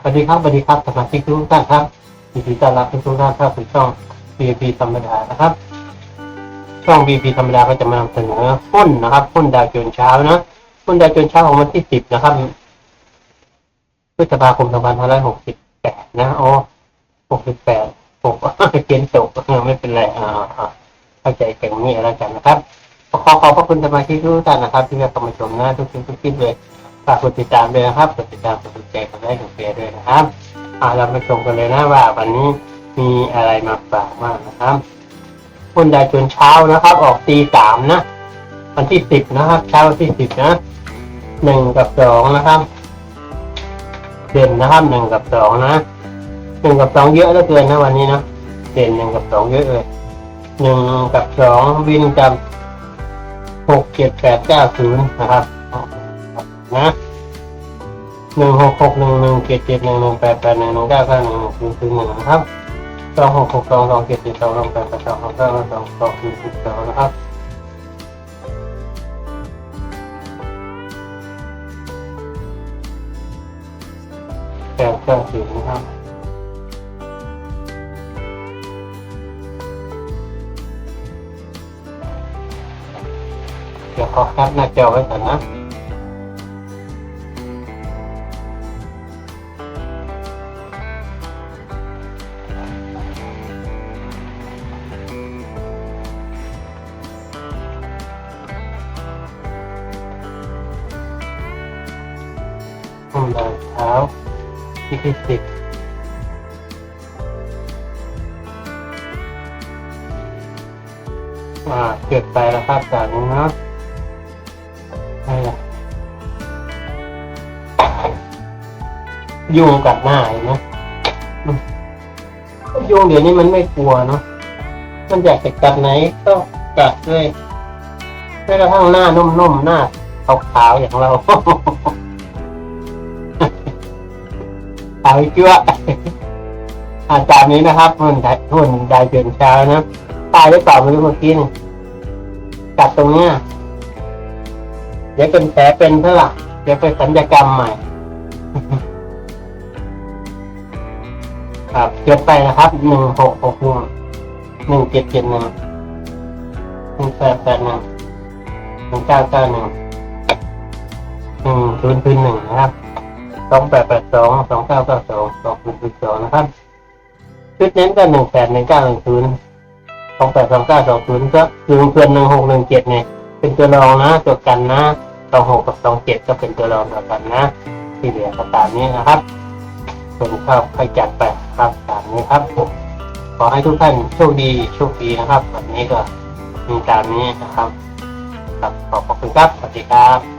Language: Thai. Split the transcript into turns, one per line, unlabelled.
สวัสดีครับสวัสดีครับสมาชิกทุกท่านครับยินดีต้อนรับทุกท่านเข้าสู่ช่อง VIP ธรรมดานะครับ ช่อง VIP ธรรมดาก็จะมานำเสนอหุ้นนะครับหุ้นดาวโจนเช้านะหุ้นดาวโจนเช้าของวันที่สิบนะครับพฤษภาคม2568นห้าร้อยหกสิบแปดนะโอ้68ผมเขียนตกไม่เป็นไรอ่าเข้าใจกันนี้แล้วกันนะครับขอขอบพระคุณสมาชิกทุกท่านนะครับ ที่เข้ามาชมนะทุกท่านทุกท่านเลย ฝากกดติดตามด้วยนะครับ กดติดตาม กดติดใจกดไลค์กดแชร์ด้วยนะครับเอาเรามาชมกันเลยนะว่าวันนี้มีอะไรมาฝากบ้างนะครับคนใดจนเช้านะครับ ออกตีสามนะ วันที่สิบนะครับ เช้าวันที่สิบนะหนึ่งกับสองนะครับ เด่นนะครับหนึ่งกับสองนะหนึ่งกับสองเยอะเหลือเกินนะวันนี้นะเด่นหนึ่งกับสองเยอะเลยหนึ่งกับสองวินกับหกเจ็ดแปดเก้าศูนย์นะครับ นะหนึ่งหกหกหนึ่งหนึ่งเจ็ดเจ็ดหนึ่งหนึ่งแปดแปดหนึ่งหนึ่งเก้าเก้าหนึ่งหนึ่งศูนย์ศูนย์หนึ่งนะครับสองหกหกสองสองเจ็ดเจ็ดสองสองแปดแปดสองสองเก้าสองสองศูนย์ศูนย์สองนะครับแปดเก้าศูนย์นะครับเดี๋ยวขอแคปหน้าจอไว้ก่อนนะ ห้องเช้าที่ที่สิบอ่าเกิดไปแล้วครับจากนี้นะยุงกัดหน้าเห็นไหมยุงเดี๋ยวนี้มันไม่กลัวเนาะ มันอยากจะกัดไหนก็กัดด้วยแม้กระทั่งหน้านุ่มๆหน้าขาวๆอย่างเรา ขายเชื่ออาจารย์นี้นะครับหุ่นไดหุ่นไดเปลี่ยนเช้านะตายหรือเปล่าไม่รู้เมื่อกี้นี่กัดตรงเนี้ยเดี๋ยวเป็นแผลเป็นเท่าไหร่เดี๋ยวไปสัญญกรรมใหม่ ครับเกิดไปนะครับหนึ่งหกหกหนึ่งหนึ่งเจ็ดเจ็ดหนึ่งหนึ่งแปดแปดหนึ่งหนึ่งเก้าเก้าหนึ่งหนึ่งศูนย์ศูนย์หนึ่งนะครับ สองแปดแปดสองสองเก้าเก้าสองสองหนึ่งศูนย์สองนะครับชุดเน้นก็หนึ่งแปดหนึ่งเก้าหนึ่งศูนย์สองแปดสองเก้าสองศูนย์ก็คือเพื่อนหนึ่งหกหนึ่งเจ็ดเนี่ยเป็นตัวรองนะตัวกันนะสองหกกับสองเจ็ดก็เป็นตัวรองตัวกันนะที่เหลือก็ตามนี้นะครับส่วนข้าวใครจัดไปครับตามนี้ครับผมขอให้ทุกท่านโชคดีโชคดีนะครับวันนี้ก็มีตามนี้นะครับครับขอบคุณครับสวัสดีครับ